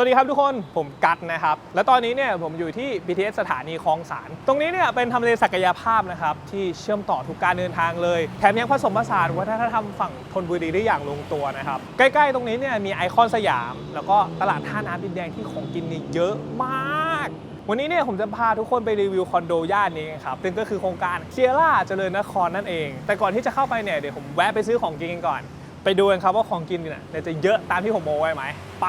วัสดีครับทุกคนผมกัตนะครับ และตอนนี้เนี่ยผมอยู่ที่ BTS สถานีคลองสาร ตรงนี้เนี่ยเป็นทำเลศักยภาพนะครับ ที่เชื่อมต่อทุกการเดินทางเลย แถมยังผสมผสานวัฒนธรรมฝั่งธนบุรีได้อย่างลงตัวนะครับ ใกล้ๆ ตรงนี้เนี่ยมีไอคอนสยาม แล้วก็ตลาดท่าน้ำดินแดงที่ของกินนี่เยอะมาก วันนี้เนี่ยผมจะพาทุกคนไปรีวิวคอนโดย่านนี้ครับซึ่งก็คือโครงการเซียร่าเจริญนครนั่นเอง แต่ก่อนที่จะเข้าไปเนี่ยเดี๋ยวผมแวะไปซื้อของกินกันก่อน ไปดูกันครับว่าของกินเนี่ยจะเยอะตามที่ผมโมไว้ไหมไป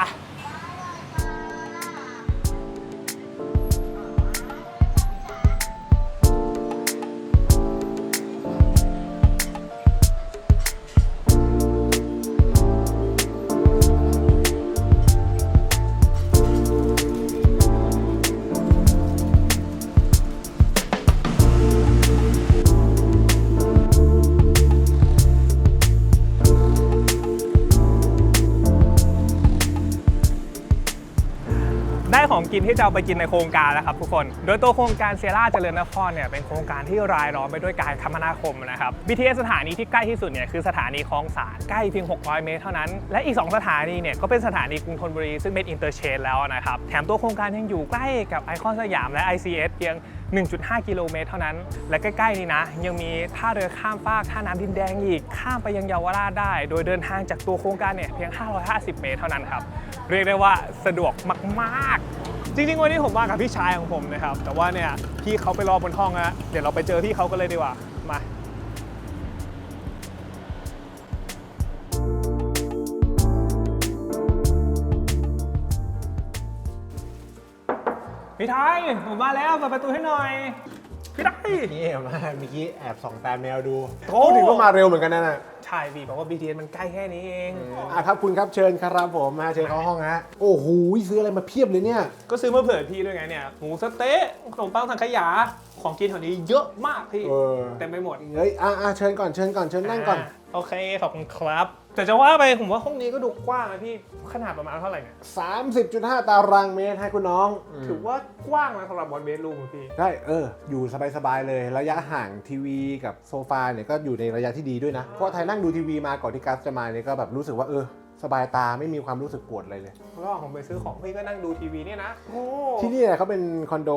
ได้ของกินที่จะเอาไปกินในโครงการแล้วครับทุกคน โดยตัวโครงการเซียร่าเจริญนครเนี่ยเป็นโครงการที่รายล้อมไปด้วยการคมนาคมนะครับ BTS สถานีที่ใกล้ที่สุดเนี่ยคือสถานีคลองสานใกล้เพียง 600 เมตรเท่านั้น และอีก 2 สถานีเนี่ยก็เป็นสถานีกรุงธนบุรีซึ่งเป็นอินเตอร์เชนแล้วนะครับ แถมตัวโครงการยังอยู่ใกล้กับไอคอนสยามและ ICS เพียง 1.5 กิโลเมตรเท่านั้น และใกล้ๆนี่นะ ยังมีท่าเรือข้ามฟากท่าน้ำดินแดงอีก ข้ามไปยังเยาวราชได้ โดยเดินทางจากตัวโครงการเนี่ยเพียง 550 เมตรเท่านั้นครับ เรียกได้ว่าสะดวกมากๆ จริงๆ วันนี้ผมมากับพี่ชายของผมนะครับ แต่ว่าเนี่ยพี่เขาไปรอบนห้องแล้วเดี๋ยวเราไปเจอพี่เขากันเลยดีกว่า มา พี่ไทยผมมาแล้วเปิดประตูให้หน่อย พี่ไทย นี่มาเมื่อกี้แอบส่องตามแมวดูโอ้ พูดถึงว่ามาเร็วเหมือนกันนะน่ะใช่พี่บอกว่า BTS มันใกล้แค่นี้เอง อะครับคุณครับเชิญครับผมมาเชิญเข้าห้องฮะโอ้โหซื้ออะไรมาเพียบเลยเนี่ยก็ซื้อมาเผื่อพี่ด้วยไงเนี่ยหมูสะเต๊ะขนมปังสังขยาของกินแถวนี้เยอะมากพี่เออเต็มไปหมดเฮ้ยอะอะเชิญก่อนเชิญก่อนเชิญนั่งก่อนาโอเคขอบคุณครับ แต่จะว่าไปผมว่าห้องนี้ก็ดูกว้างนะพี่ขนาดประมาณเท่าไหร่เนี่ย30.5 ตารางเมตรให้คุณน้องถือว่ากว้างนะสำหรับบอลเบดรูมพี่ ได้เออ อยู่สบายๆเลย ระยะห่างทีวีกับโซฟาเนี่ยก็อยู่ในระยะที่ดีด้วยนะ เพราะว่าไทยนั่งดูทีวีมาก่อนที่กัสจะมาเนี่ยก็แบบรู้สึกว่าเออ สบายตาไม่มีความรู้สึกปวดอะไรเลย แล้วก็ผมไปซื้อของพี่ก็นั่งดูทีวีเนี่ยนะโอ้ ที่นี่เนี่ยเขาเป็นคอนโด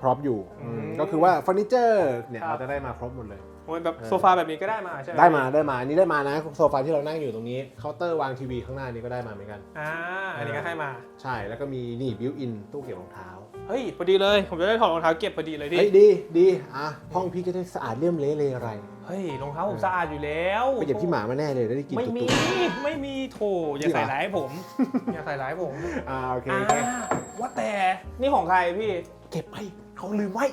พร็อพอยู่อืมอืมก็คือว่าเฟอร์นิเจอร์เนี่ยครับ เราจะได้มาครบหมดเลย โอ้ยแบบโซฟาแบบนี้ก็ได้มาใช่ไหมได้มาได้มาอันนี้ได้มานะโซฟาที่เรานั่งอยู่ตรงนี้เคาน์เตอร์วางทีวีข้างหน้านี้ก็ได้มาเหมือนกันอ่าอันนี้ก็ให้มาใช่แล้วก็มีนี่บิวอินตู้เก็บรองเท้าเฮ้ยพอดีเลย ผมจะได้ถอดรองเท้าเก็บพอดีเลยพี่เฮ้ยดีดีอะห้องพี่ก็ได้สะอาดเลี่ยมเละเลยอะไรเฮ้ยรองเท้าผมสะอาดอยู่แล้วไปเหยียบที่หมามาแน่เลยได้กินไม่ตุ๊มีตุ๊ไม่มีโถอย่าจริงเหรอใส่ร้ายผมอย่าใส่ร้ายผมอ่าโอเคอ่าโอเคว่าแต่นี่ของใครพี่ เก็บไปเขาลืมไว้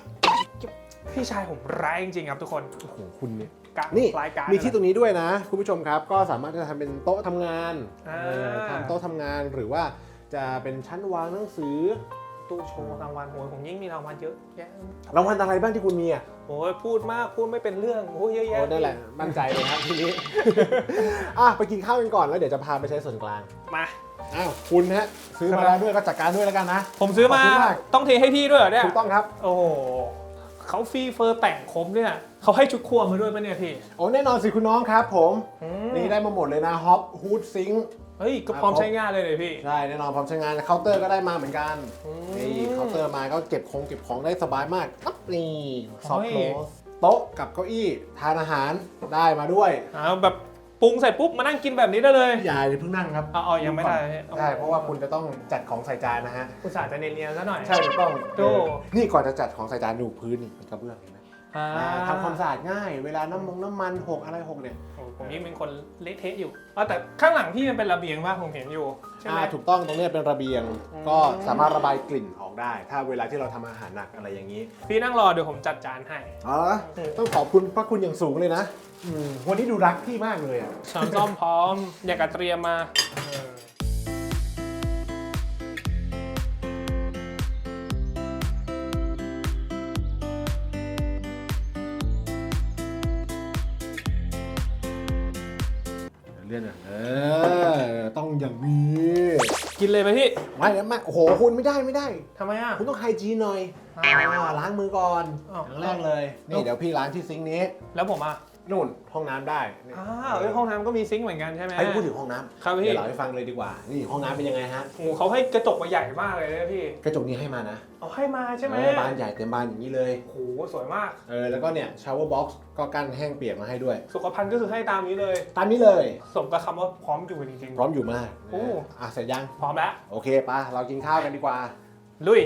พี่ชายผมร้ายจริงๆครับทุกคนโอ้โหคุณเนี่ยกะนี่รายการมีที่ตรงนี้ด้วยนะ คุณผู้ชมครับ ก็สามารถจะทำเป็นโต๊ะทำงานอ่าเออทำโต๊ะทำงานหรือว่าจะเป็นชั้นวางหนังสือตู้โชว์รางวัลโหยผมยิ่งมีรางวัลเยอะแยะรางวัลอะไรบ้างที่คุณมีอะโอ้ยพูดมากพูดไม่เป็นเรื่องโอ้ยเยอะโอ้แยะนั่นแหละมั่นใจเลยครับทีนี้อะไปกินข้าวกันก่อนแล้วเดี๋ยวจะพาไปใช้ส่วนกลางมาอ้าวคุณฮะซื้อมาแล้วด้วยก็จัดการด้วยแล้วกันนะ ผมซื้อมาขอบคุณมากต้องเทให้พี่ด้วยเหรอเนี่ยถูกต้องครับ โอ้โห เขาฟรีเฟอร์แต่งครบเนี่ยเขาให้ชุดครัวมาด้วยปะเนี่ยพี่ โอ้แน่นอนสิคุณน้องครับผม อืม นี่ได้มาหมดเลยนะฮอปฮูดซิงเฮ้ยก็พร้อมใช้งานเลยเลยพี่ ใช่แน่นอนพร้อมใช้งานเคาน์เตอร์ก็ได้มาเหมือนกันอืมนี่เคาน์เตอร์มาก็เก็บของเก็บของได้สบายมากปั๊บนี่ซอฟเฮ้ต์ยโคลสโต๊ะกับเก้าอี้ทานอาหารได้มาด้วย อ่าแบบ ปรุงเสร็จปุ๊บมานั่งกินแบบนี้ได้เลยอย่าอย่าเพิ่งนั่งครับอ๋ออ๋อยังไม่ได้ใช่เพราะว่าคุณจะต้องจัดของใส่จานนะฮะอุตส่าห์จะเนียนๆซะหน่อยใช่ถูกต้องโจ้นี่ก่อนจะจัดของใส่จานดูพื้นนี่เป็นกระเบื้องเห็นไหม อ่า อ่าทำความสะอาดง่าย เวลาน้ำมงน้ำมันหกอะไรหกเนี่ยโอ้ผมยิ่งเป็นคนเละเทะอยู่อ๋อแต่ข้างหลังพี่มันเป็นระเบียงมากผมเห็นอยู่ใช่ไหม อ่าถูกต้องตรงเนี้ยเป็นระเบียง อืม ก็สามารถระบายกลิ่นออกได้ ถ้าเวลาที่เราทำอาหารหนักอะไรอย่างนี้พี่นั่งรอเดี๋ยวผมจัดจานให้อ๋อต้องขอบคุณพระคุณอย่างสูงเลยนะอืมวันนี้ดูรักพี่มากเลยอะช้อนซ่อมพร้อม อยากกระเตรียมมาเออ เลื่อนอะเออ ต้องอย่างนี้กินเลยไหมพี่ไม่ไม่โอ้โหคุณไม่ได้ไม่ได้ ทำไมอะ คุณต้องไฮจีนหน่อยอ่าอ่าล้างมือก่อนอ้าว อย่างแรกเลย นี่เดี๋ยวพี่ล้างที่ซิงค์นี้ แล้วผมอะ นู่นห้องน้ำได้นี่อ้าวเอ้ยห้องน้ำก็มีซิงค์เหมือนกันใช่ไหมไอ้ยพูดถึงห้องน้ำครับพี่เดี๋ยวเล่าให้ฟังเลยดีกว่า นี่ห้องน้ำเป็นยังไงฮะ โอ้โหเขาให้กระจกมาใหญ่มากเลยนะพี่ กระจกนี้ให้มานะเอาให้มาใช่ไหมเออบานใหญ่เต็มบานอย่างนี้เลย โอ้โหสวยมาก เออแล้วก็เนี่ยชาวเวอร์บ็อกซ์ก็กั้นแห้งเปียกมาให้ด้วย สุขภัณฑ์ก็คือให้ตามนี้เลย ตามนี้เลย สมกับคำว่าพร้อมอยู่จริง พร้อมอยู่มากโอ้ อะเสร็จยัง ๆ พร้อมแล้ว โอเคปะเรากินข้าวกันดีกว่า ลุย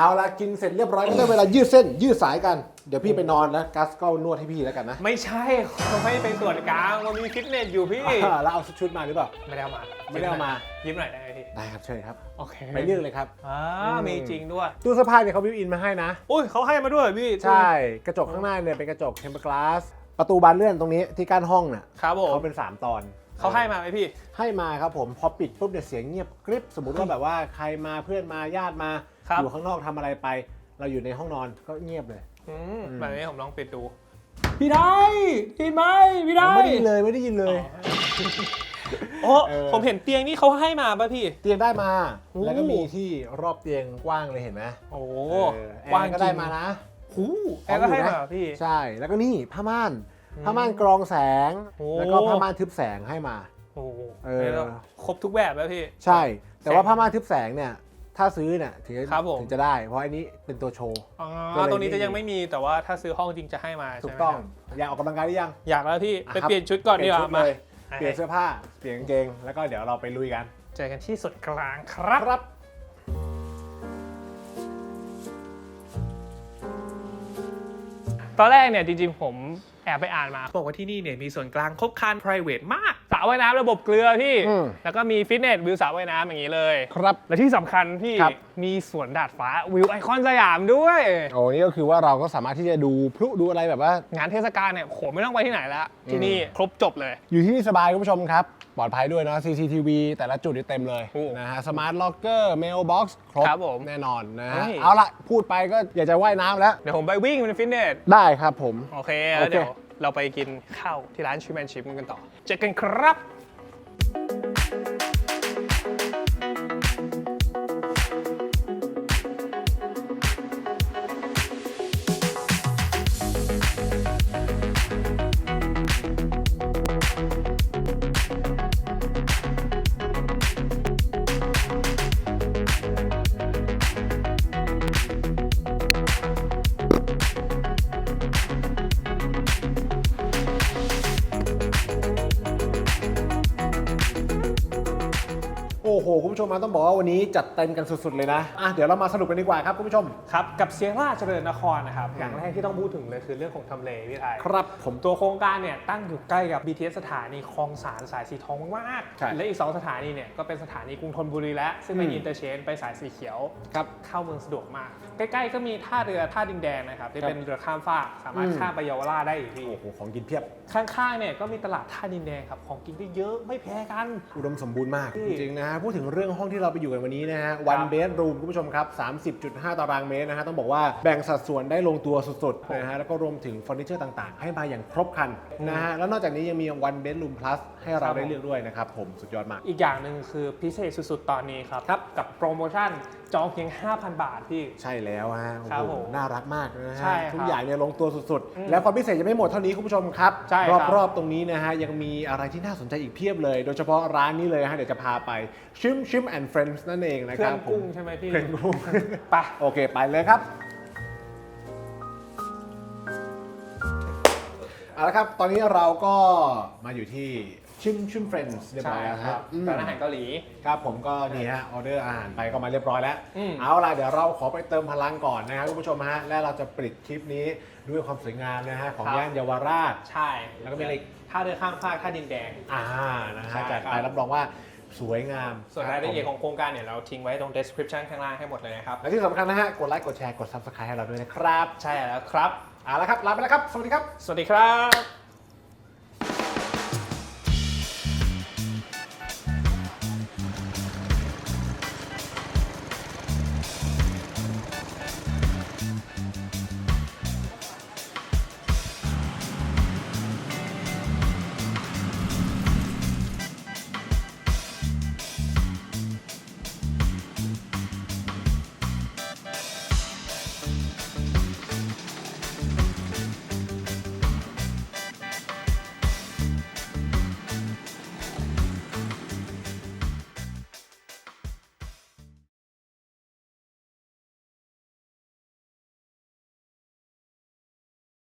เอาละกินเสร็จเรียบร้อยก็ได้เวลายืดเส้น ยืดสายกัน เดี๋ยวพี่ไปนอนแล้วกัสก็นวดให้พี่แล้วกันนะไม่ใช่เขาให้ไปส่วนกลางเรามีฟิตเนสอยู่พี่ อ่าแล้วเอาชุดมาหรือเปล่า ไม่ได้เอามาไม่ได้เอามา ยิ้มหน่อยได้ไหมพี่ ได้ครับเชิญครับ โอเคไปเลือกเลยครับ อ่าอืมมีจริงด้วย ตู้เสื้อผ้าเนี่ยเขาบิวอินมาให้นะ อุ้ยเขาให้มาด้วยพี่ใช่ กระจกข้างหน้าเนี่ยเป็นกระจกเทมเปอร์กลาส ประตูบานเลื่อนตรงนี้ที่กั้นห้องเนี่ยครับผมเขาเป็น 3 ตอน เขาให้มาไหมพี่ ให้มาครับผม พอปิดปุ๊บเนี่ยเสียงเงียบกริบ สมมติว่าแบบว่าใครมาเพื่อนมาญาติมา ครับอยู่ข้างนอกทำอะไรไป เราอยู่ในห้องนอนก็เงียบเลย อืมอืม แบบนี้ผมลองปิดดู พี่ไทยพี่ไหมพี่ไทไม่ยได้ยินเลยไม่ได้ยินเลย โอ้เออ ผมเห็นเตียงนี่เขาให้มาป่ะพี่ เตียงได้มา โอ้ แล้วก็มีที่รอบเตียงกว้างเลยเห็นไหมโอ้เออแอว่างร์ก็ได้มานะ หูแอร์ก็ให้มาเหรอพี่ ใช่ แล้วก็นี่ผ้าม่านอืมผ้าม่านกรองแสง โอ้ แล้วก็ผ้าม่านทึบแสงให้มา โอ้โหเออ แล้วครบทุกแบบแล้วพี่ ใช่ แต่ว่าผ้าม่านทึบแสงเนี่ย ถ้าซื้อเนี่ยถึงจะครับผม ถึงจะได้ เพราะอันนี้เป็นตัวโชว์ อ๋อก็เลยตรงนี้ไม่จะยังมีไม่มีแต่ว่าถ้าซื้อห้องจริงจะให้มาถูใช่กไหมต้องครับอยากออกกำลังกายหรือยัง อยากแล้วพี่อะไปครับ เปลี่ยนชุดก่อนเปดีลี่ยกนว่าชุดมาเลยเปลี่ยนเสื้อผ้าเปลี่ยนกางเกง แล้วก็เดี๋ยวเราไปลุยกัน เจอกันที่สุดกลางครับ ครับตอนแรกเนี่ยจริงๆผมแอบไปอ่านมาบอกว่าที่นี่เนี่ยมีส่วนกลางครบครัน private มากสระว่ายน้ำระบบเกลือพี่ อืมแล้วก็มีฟิตเนสวิวสระว่ายน้ำอย่างนี้เลยครับและที่สำคัญพี่ครับ มีสวนดาดฟ้าวิวไอคอนสยามด้วย โอ้นี่ก็คือว่าเราก็สามารถที่จะดูพลุดูอะไรแบบว่า งานเทศกาลเนี่ยโหไม่ต้องไปที่ไหนแล้วที่นี่ครบจบเลย อยู่ที่นี่สบายคุณผู้ชมครับ ปลอดภัยด้วยเนาะ CCTV แต่ละจุดนี่เต็มเลยโอ้นะฮะสมาร์ทล็อกเกอร์เมลบ็อกซ์ครบครับผมแน่นอนนะฮะเฮ้ยเอาละพูดไปก็อยากจะว่ายน้ำแล้ว เดี๋ยวผมไปวิ่งเป็นฟิตเนสได้ครับผม โอเคแล้วโอเค เราไปกินข้าวที่ร้านชิมแอนชิพกันต่อ เจอกันครับ คุณผู้ชมมาต้องบอกว่าวันนี้จัดเต็มกันสุดๆเลยนะอะเดี๋ยวเรามาสรุปกันดีกว่าครับคุณผู้ชม ครับกับเซียร่าเจริญนครนะครับอย่างแรกที่ต้องพูดถึงเลยคือเรื่องของทำเลพี่ไทยครับผมตัวโครงการเนี่ยตั้งอยู่ใกล้กับ BTS สถานีคลองสารสายสีทองมากใช่ๆและอีก 2 สถานีเนี่ยก็เป็นสถานีกรุงธนบุรีแล้วซึ่งเป็นอืม อินเตอร์เชนไปสายสีเขียวครับ เข้าเมืองสะดวกมาก ใกล้ๆก็มีท่าเรือท่าดินแดงนะครับที่ครับเป็นเรือข้ามฟากสามารถอืม ข้ามไปเยาวราชได้อีกที โอ้โหของกินเพียบข้างๆ เนี่ยก็มีตลาดท่าดินแดงครับ ของกินได้เยอะไม่แพ้กัน อุดมสมบูรณ์มากอืจมริงๆนะฮะพูดถึงเรื่องห้องที่เราไปอยู่กันวันนี้นะฮะวันเบดรูมคุณผู้ชมครับ 30.5 ตารางเมตรนะฮะต้องบอกว่าแบ่งสัดส่วนได้ลงตัวสุดๆนะฮะแล้วก็รวมถึงเฟอร์นิเจอร์ต่างๆ ให้มาอย่างครบครันนะฮะแล้วนอกจากนี้ยังมีวันเบดรูมพลัสให้เราได้เลือกด้วยนะครับผมสุดยอดมาก อีกอย่างหนึ่งคือพิเศษสุดๆ ตอนนี้ครับครับกับโปรโมชั่นจองเพียง 5,000 บาทพี่ ใช่แล้วฮะโอ้ครับโหผมน่ารักมากนะใช่ฮะครับทุกอย่างเนี่ยลงตัวสุดอืมๆ แล้วความพิเศษยังไม่หมดเท่านี้คุณผู้ชมครับ ใช่ครับ รอบๆตรงนี้นะฮะยังมีอะไรที่น่าสนใจอีกเพียบเลย โดยเฉพาะร้านนี้เลยฮะเดี๋ยวจะพาไปชิมชิมแอนด์เฟรนด์นั่นเองนะคเพื่อรันบผมกุ้งใช่ไหมพี่เพื่อนกุ้ง ไป โอเคไปเลยครับ เอาละครับ ตอนนี้เราก็มาอยู่ที่ ชิมชิมเฟรนด์เรียบร้ใช่อยแล้วคครัรับบอืมร้านอาหารเกาหลี ครับผมก็นี่ฮะออเดอร์อาหารไปก็มาเรียบร้อยแล้ว อืม เอาล่ะเดี๋ยวเราขอไปเติมพลังก่อนนะครับคุณผู้ชมฮะและเราจะปิดคลิปนี้ด้วยความสวยงามนะฮะของครับย่านเยาวราช ใช่แล้วก็มีอะไรอีก ท่าเรือข้ามฟากท่าดินแดง อ่านะใช่ฮะครัจับดไปรับรองว่าสวยงามส่วนรายละเอียดของโครงการเนี่ยเราทิ้งไว้ตรง description ข้างล่างให้หมดเลยนะครับ และที่สำคัญนะฮะกดไลค์กดแชร์กด subscribe ให้เราด้วยนะครับ ใช่แล้วครับ เอาละครับลาไปแล้วครับ สวัสดีครับ สวัสดีครับ